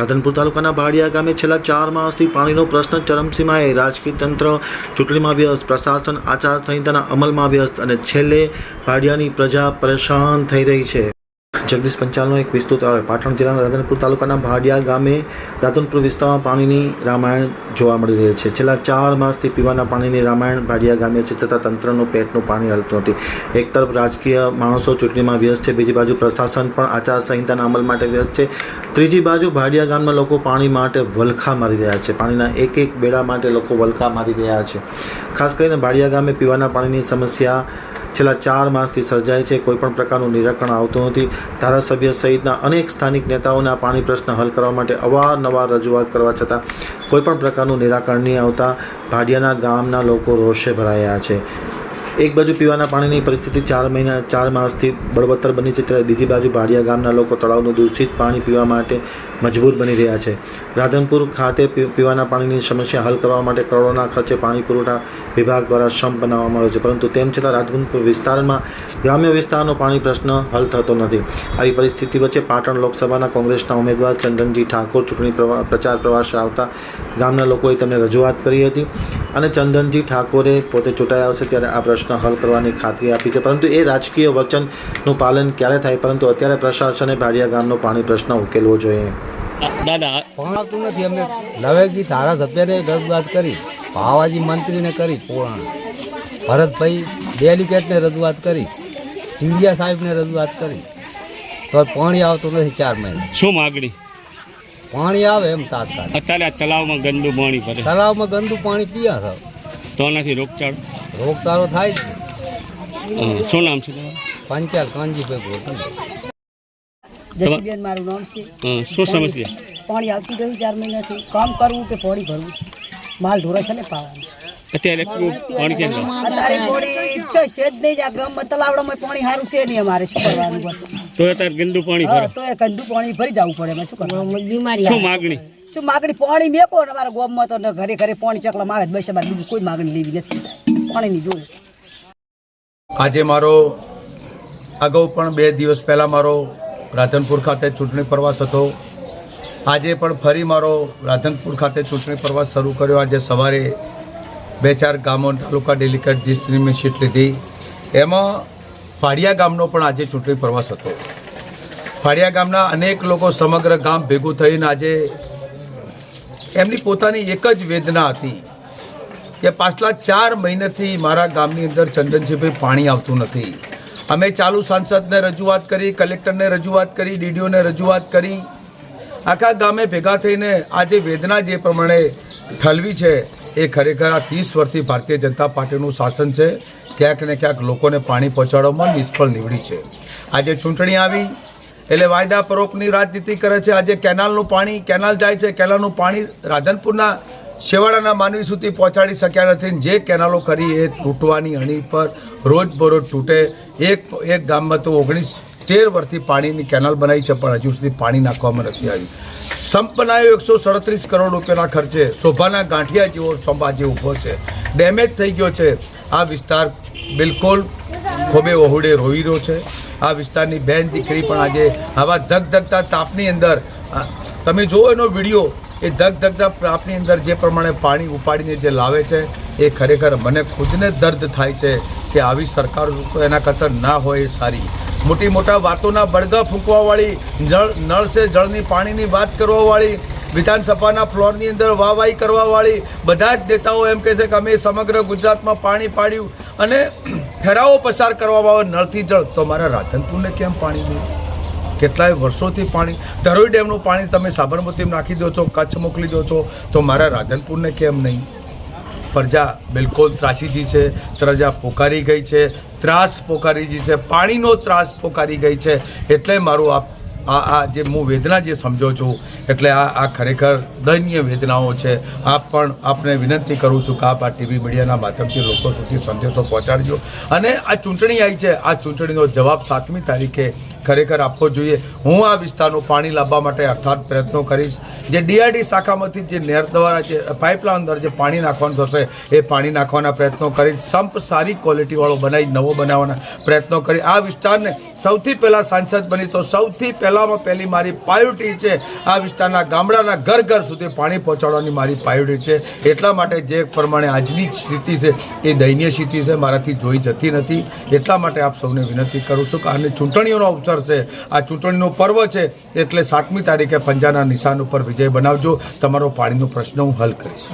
રાધનપુર તાલુકાના ભાડિયા ગામે છેલ્લા ચાર માસથી પાણીનો પ્રશ્ન ચરમસીમાએ રાજકીય તંત્ર ચૂંટણીમાં વ્યસ્ત, પ્રશાસન આચારસંહિતાના અમલમાં વ્યસ્ત અને છેલ્લે ભાડિયાની પ્રજા પરેશાન થઈ રહી છે. જગદીશ પંચાલનો એક વિસ્તૃત આવે. પાટણ જિલ્લાના રાધનપુર તાલુકાના ભાડિયા ગામે રાધનપુર વિસ્તારમાં પાણીની રામાયણ જોવા મળી રહી છે. છેલ્લા ચાર માસથી પીવાના પાણીની રામાયણ ભાડિયા ગામે છે, છતાં તંત્રનું પેટનું પાણી હલતું નથી. એક તરફ રાજકીય માણસો ચૂંટણીમાં વ્યસ્ત છે, બીજી બાજુ પ્રશાસન પણ આચારસંહિતાના અમલ માટે વ્યસ્ત છે. ત્રીજી બાજુ ભાડિયા ગામના લોકો પાણી માટે વલખા મારી રહ્યા છે. પાણીના એક એક બેડા માટે લોકો વલખા મારી રહ્યા છે. ખાસ કરીને ભાડિયા ગામે પીવાના પાણીની સમસ્યા છેલ્લા ચાર માસથી સર્જાય છે. કોઈપણ પ્રકારનું નિરાકરણ આવતું નથી. ધારાસભ્ય સહિતના અનેક સ્થાનિક નેતાઓને પાણી પ્રશ્ન હલ કરવા માટે અવારનવાર રજૂઆત કરવા છતાં કોઈપણ પ્રકારનું નિરાકરણ નહીં આવતા. ભાડિયાના ગામના લોકો રોષે ભરાયા છે. એક બાજુ પીવાના પાણીની પરિસ્થિતિ ચાર મહિના, ચાર માસથી બળવત્તર બની છે, ત્યારે બીજી બાજુ ભાડિયા ગામના લોકો તળાવનું દૂષિત પાણી પીવા માટે મજબૂર બની રહ્યા છે. રાધનપુર ખાતે પીવાના પાણીની સમસ્યા હલ કરવા માટે કરોડોના ખર્ચે પાણી પુરવઠા વિભાગ દ્વારા સંપ બનાવવામાં આવ્યો છે. પરંતુ તેમ છતાં રાધનપુર વિસ્તારમાં ગ્રામ્ય વિસ્તારનો પાણી પ્રશ્ન હલ થતો નથી. આવી પરિસ્થિતિ વચ્ચે પાટણ લોકસભાના કોંગ્રેસના ઉમેદવાર ચંદનજી ઠાકોર ચૂંટણી પ્રચાર પ્રવાસે આવતા ગામના લોકોએ તેમને રજૂઆત કરી હતી અને ચંદનજી ઠાકોરે પોતે ચૂંટાયા આવશે ત્યારે આ પ્રશ્ન હલ કરવાની ખાતરી આપી છે. પરંતુ એ રાજકીય વચનનું પાલન ક્યારે થાય? પરંતુ અત્યારે પ્રશાસને ભાડિયા ગામનો પાણી પ્રશ્ન ઉકેલવો જોઈએ. દાદા પણ આવતું નથી. અમે નવેજી ધારાસભ્યને રજૂઆત કરી ભાવાજી મંત્રીને કરી પોળાણ ભરતભાઈ ડેલિકેટને રજૂઆત કરી ટીડિયા સાહેબને રજૂઆત કરી. તો પાણી આવતું નથી ચાર મહિના. શું માગણી? પાણી આવે એમ તાત્કાલિક. અત્યારે તલાવમાં ગંદુ પાણી ભરે. તળાવમાં ગંદુ પાણી પીયા છે. તો નથી રોગચાળો? રોગચાળો થાય છે. શું નામ છે પંચાલ કાનજીભાઈ જસીબેન મારું નામ છે. શું સમસ્યા? પાણી આવતું ગયું ચાર મહિનાથી. કામ કરવું કે પોડી ભરવું? માલ ધોરા છે ને પાવાનું. અત્યારે પાણી કેમ? અત્યારે પાણી ઈચ્છો છે જ નહીં. આ ગામ તલાવડામાં પાણી સારું છે નહીં અમારે. શું કરવાનું તો અત્યારે ગંદુ પાણી ભરે. તો એ ગંદુ પાણી ભરી જવું પડે. એમાં શું કરવાનું? બીમારી શું માગણી? શું માગણી? પાણી મેકો ને અમારા ગામમાં તો ને ઘરે ઘરે પાણી ચકલા આવે બસ અમારે બીજું કોઈ માગણી લેવી નથી. પાણીની જોઈએ આજે મારો અગાઉ પણ બે દિવસ પહેલાં મારો રાધનપુર ખાતે ચૂંટણી પ્રવાસ હતો. આજે પણ ફરી મારો રાધનપુર ખાતે ચૂંટણી પ્રવાસ શરૂ કર્યો. આજે સવારે બે ચાર ગામો તાલુકા ડેલિકેટ ડિસ્ટ્રિક્ટની સીટ લીધી. એમાં ફાડિયા ગામનો પણ આજે ચૂંટણી પ્રવાસ હતો. ફાડિયા ગામના અનેક લોકો સમગ્ર ગામ ભેગું થઈને આજે એમની પોતાની એક જ વેદના હતી. કે પાછલા ચાર મહિનાથી મારા ગામની અંદર ચંદનજીભાઈ પાણી આવતું નથી. અમે ચાલુ સાંસદને રજૂઆત કરી, કલેક્ટરને રજૂઆત કરી, ડીડીઓને રજૂઆત કરી. આખા ગામે ભેગા થઈને આજે વેદના જે પ્રમાણે ઠલવી છે, એ ખરેખર આ ત્રીસ વર્ષથી ભારતીય જનતા પાર્ટીનું શાસન છે. ક્યાંક ને ક્યાંક લોકોને પાણી પહોંચાડવામાં નિષ્ફળ નીવડી છે. આજે ચૂંટણી આવી, એટલે વાયદા પરોપની રાજનીતિ કરે છે. આજે કેનાલનું પાણી, કેનાલ જાય છે, કેનાલનું પાણી રાધનપુરના છેવાડાના માનવી સુધી પહોંચાડી શક્યા નથી જે કેનાલો કરી એ તૂટવાની અણી પર રોજબરોજ તૂટે. એક એક ગામમાં તો ઓગણીસ તેર વર્ષથી પાણીની કેનાલ બનાવી છે, પણ હજુ સુધી પાણી નાખવામાં નથી આવ્યું. સંપ એકસો સડત્રીસ કરોડ રૂપિયાના ખર્ચે શોભાના ગાંઠિયા જેવો સંપ ઊભો છે. ડેમેજ થઈ ગયો છે. આ વિસ્તાર બિલકુલ ખોબે ઓહુડે રોઈ રહ્યો છે. આ વિસ્તારની બેન દીકરી પણ આજે આવા ધગધગતા તાપની અંદર તમે જુઓ એનો વીડિયો એ ધગધગતા તાપની અંદર જે પ્રમાણે પાણી ઉપાડીને જે લાવે છે, એ ખરેખર મને ખુદને દર્દ થાય છે કે આવી સરકાર એના કરતાં ના હોય સારી. મોટી મોટા વાતોના બળગા ફૂંકવાવાળી, જળ, નળ સે જળની પાણીની વાત કરવાવાળી, વિધાનસભાના ફ્લોરની અંદર વાહવાહી કરવાવાળી, બધા જ નેતાઓ એમ કહે છે કે અમે સમગ્ર ગુજરાતમાં પાણી પાડ્યું અને ઠરાવો પસાર કરવામાં આવે નળથી જળ. તો મારા રાધનપુરને કેમ પાણી નહીં? કેટલાય વર્ષોથી પાણી, ધરોઈ ડેમનું પાણી તમે સાબરમતીમાં નાખી દો છો, કચ્છ મોકલી દો છો, તો મારા રાધનપુરને કેમ નહીં? પ્રજા બિલકુલ ત્રાસીજી છે, પ્રજા પોકારી ગઈ છે, ત્રાસ પોકારી ગઈ છે, પાણીનો ત્રાસ પોકારી ગઈ છે, એટલે મારું આ આ આ જે હું વેદના જે સમજો છું, એટલે આ આ ખરેખર દયનીય વેદનાઓ છે. આપ પણ આપને વિનંતી કરું છું કે આપ આ ટીવી મીડિયાના માધ્યમથી લોકો સુધી સંદેશો પહોંચાડજો. અને આ ચૂંટણી આવી છે, આ ચૂંટણીનો જવાબ સાતમી તારીખે ખરેખર આપવો જોઈએ. હું આ વિસ્તારનું પાણી લાવવા માટે અર્થાત પ્રયત્નો કરીશ. જે ડીઆરડી શાખામાંથી જે નહેર દ્વારા જે પાઇપલાઇન અંદર જે પાણી નાખવાનું થશે, એ પાણી નાખવાના પ્રયત્નો કરીશ. સંપ સારી ક્વોલિટીવાળો બનાવી, નવો બનાવવાના પ્રયત્નો કરી આ વિસ્તારને સૌથી પહેલાં સાંસદ બની તો સૌથી પહેલાંમાં પહેલી મારી પાયુટી છે આ વિસ્તારના ગામડાના ઘર ઘર સુધી પાણી પહોંચાડવાની મારી પાયુટી છે. એટલા માટે જે પ્રમાણે આજની સ્થિતિ છે એ દયનીય સ્થિતિ છે. મારાથી જોઈ જતી નથી. એટલા માટે આપ સૌને વિનંતી કરું છું કે આને ચૂંટણીઓનો અવસર છે. આ ચૂંટણીનો પર્વ છે એટલે સાતમી તારીખે પંજાના નિશાન ઉપર વિજય બનાવજો. તમારો પાણીનો પ્રશ્ન હું હલ કરીશ.